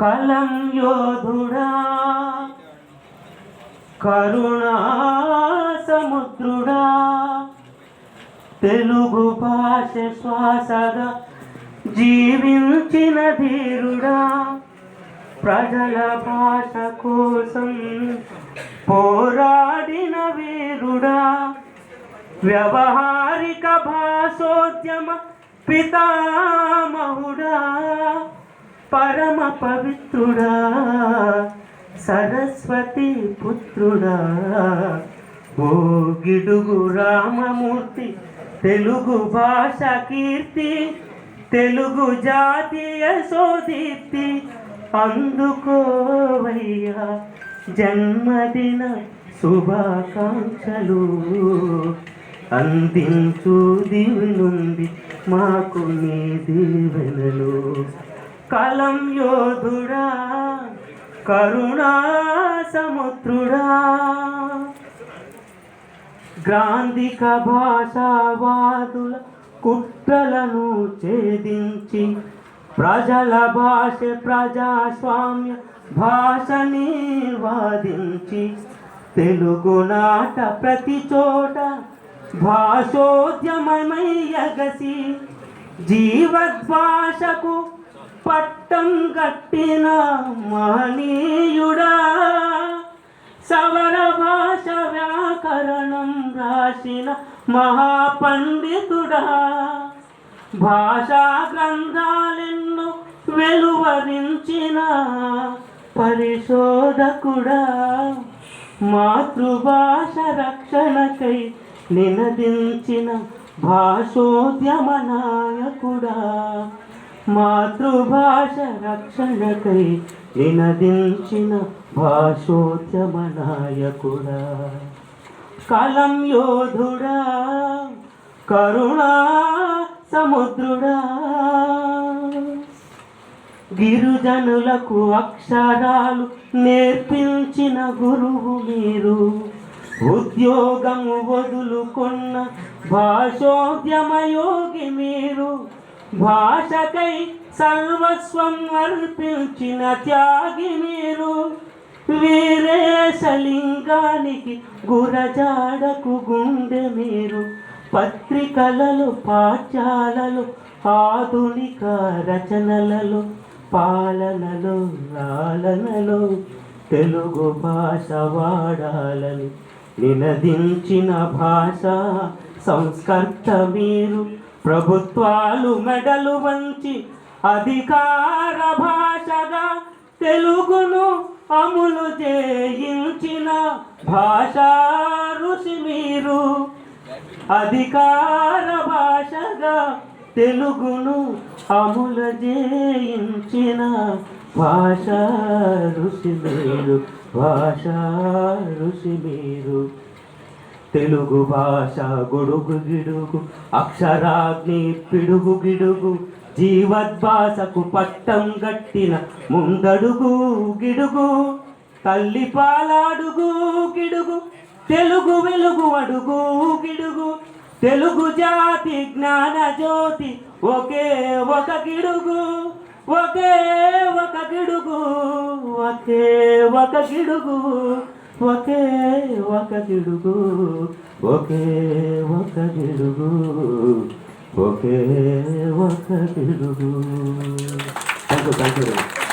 కలం యోధుడా. కరుణా సముద్రుడా. తెలుగు భాష శ్వాసగా జీవించిన ధీరుడా. ప్రజల భాష కోసం పోరాడిన వీరుడా. వ్యవహారిక భాషోద్యమ పితామహుడా. పరమ పవిత్రుడా సరస్వతి పుత్రుడా. ఓ గిడుగు రామమూర్తి తెలుగు భాష కీర్తి తెలుగు జాతీయ సోదీప్తి అందుకోవయ్యా జన్మదిన శుభాకాంక్షలు. అందించు దీవునుంది మాకు నీ దీవెనలు. కలం యోధుడా కరుణా సముద్రుడా. గ్రాంధిక భాషావాదుల కుట్రలను ఛేదించి ప్రజల భాష ప్రజాస్వామ్య భాషని వాదించి తెలుగు నాట ప్రతి చోట భాషోద్యమమై ఎగసి జీవద్భాషకు పట్టం గట్టిన మహనీయుడా సవర భాష వ్యాకరణం రాసిన మహాపండితుడా. భాషా గ్రంథాలెన్నో వెలువరించిన పరిశోధకుడా మాతృభాష రక్షణకై నినదించిన భాషోద్యమ నాయకుడా. మాతృభాష రక్షణకై వినదించిన భాషోద్యమ నాయకుడా కలం యోధుడా కరుణా సముద్రుడా. గిరిజనులకు అక్షరాలు నేర్పించిన గురువు మీరు. ఉద్యోగము వదులుకున్న భాషోద్యమ యోగి మీరు. భాషకై సర్వస్వం అర్పించిన త్యాగి మీరు. వీరేశలింగానికి గురజాడకు గుండె మీరు. పత్రికలలో పాఠ్యాలలో ఆధునిక రచనలలో పాలనలో లాలనలో తెలుగు భాష వాడాలని నినదించిన భాష సంస్కర్త మీరు. ప్రభుత్వాలు మెడలు వంచి అధికార భాషగా తెలుగును అమలు చేయించిన భాషా ఋషి మీరు. అధికార భాషగా తెలుగును అముల చేయించిన భాష ఋషి మీరు. భాష ఋషి మీరు. తెలుగు భాష గొడుగు గిడుగు అక్షరాగ్ని పిడుగు గిడుగు జీవద్భాషకు పట్టం గట్టిన ముందడుగు గిడుగు తల్లి పాలాడుగు గిడుగు తెలుగు వెలుగు అడుగు గిడుగు తెలుగు జాతి జ్ఞాన జ్యోతి ఒకే ఒక గిడుగు ఒకే ఒక గిడుగు ఒకే ఒక గిడుగు. ఒకే ఒక గిడుగు ఒకే ఒక గిడుగు ఒకే ఒక Gidugu. Thank you thank you